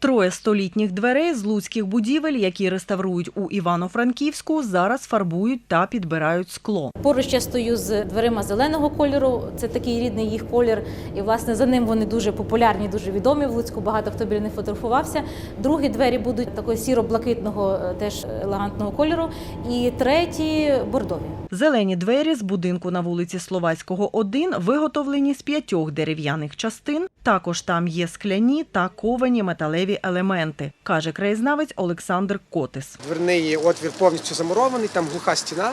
Троє столітніх дверей з луцьких будівель, які реставрують у Івано-Франківську, зараз фарбують та підбирають скло. Поруч я стою з дверима зеленого кольору. Це такий рідний їх колір. І власне за ним вони дуже популярні, дуже відомі в Луцьку. Багато хто біля них фотографувався. Другі двері будуть такого сіро-блакитного, е, теж елегантного кольору. І треті бордові. Зелені двері з будинку на вулиці Словацького, 1 виготовлені з п'ятьох дерев'яних частин. Також там є скляні та ковані металеві елементи, каже краєзнавець Олександр Котис. Дверний отвір повністю замурований, там глуха стіна.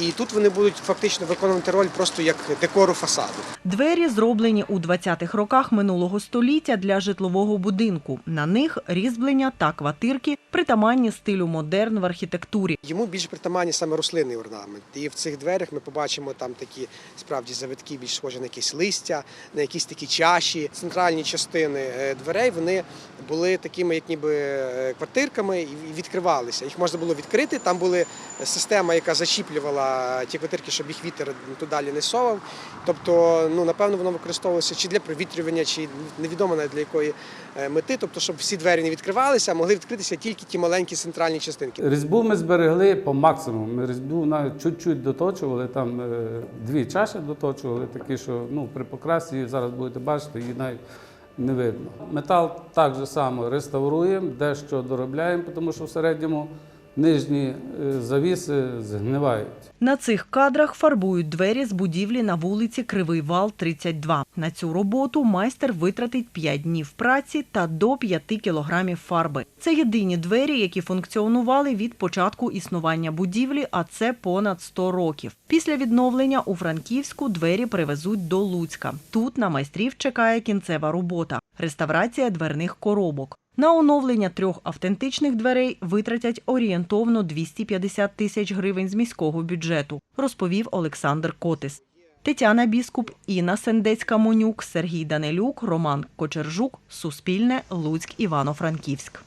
І тут вони будуть фактично виконувати роль просто як декору фасаду. Двері зроблені у 20-х роках минулого століття для житлового будинку. На них різьблення та квартирки притаманні стилю модерн в архітектурі. Йому більш притаманні саме рослинний орнамент. І в цих дверях ми побачимо там такі справді завитки, більш схожі на якісь листя, на якісь такі чаші. Центральні частини е, дверей вони були такими, як ніби е, квартирками, і відкривалися. Їх можна було відкрити. Там була система, яка зачіплювала ті квартирки, щоб їх вітер туди не совав. Тобто, ну напевно, воно використовувалося чи для провітрювання, чи невідомо навіть для якої е, мети. Тобто, щоб всі двері не відкривалися, а могли відкритися тільки ті маленькі центральні частинки. Різьбу ми зберегли по максимуму. Ми різьбу навіть чуть-чуть доточували, там е, дві чаші доточували, такі, що ну, при покрасі зараз будете бачити, її навіть не видно. Метал так же само реставруємо, дещо доробляємо, тому що в середньому нижні е, завіси згнивають. На цих кадрах фарбують двері з будівлі на вулиці Кривий Вал, 32. На цю роботу майстер витратить 5 днів праці та до 5 кілограмів фарби. Це єдині двері, які функціонували від початку існування будівлі, а це понад 100 років. Після відновлення у Франківську двері привезуть до Луцька. Тут на майстрів чекає кінцева робота – реставрація дверних коробок. На оновлення трьох автентичних дверей витратять орієнтовно 250 тисяч гривень з міського бюджету, розповів Олександр Котис. Тетяна Біскуп, Інна Сендецька-Монюк, Сергій Данилюк, Роман Кочержук, Суспільне, Луцьк, Івано-Франківськ.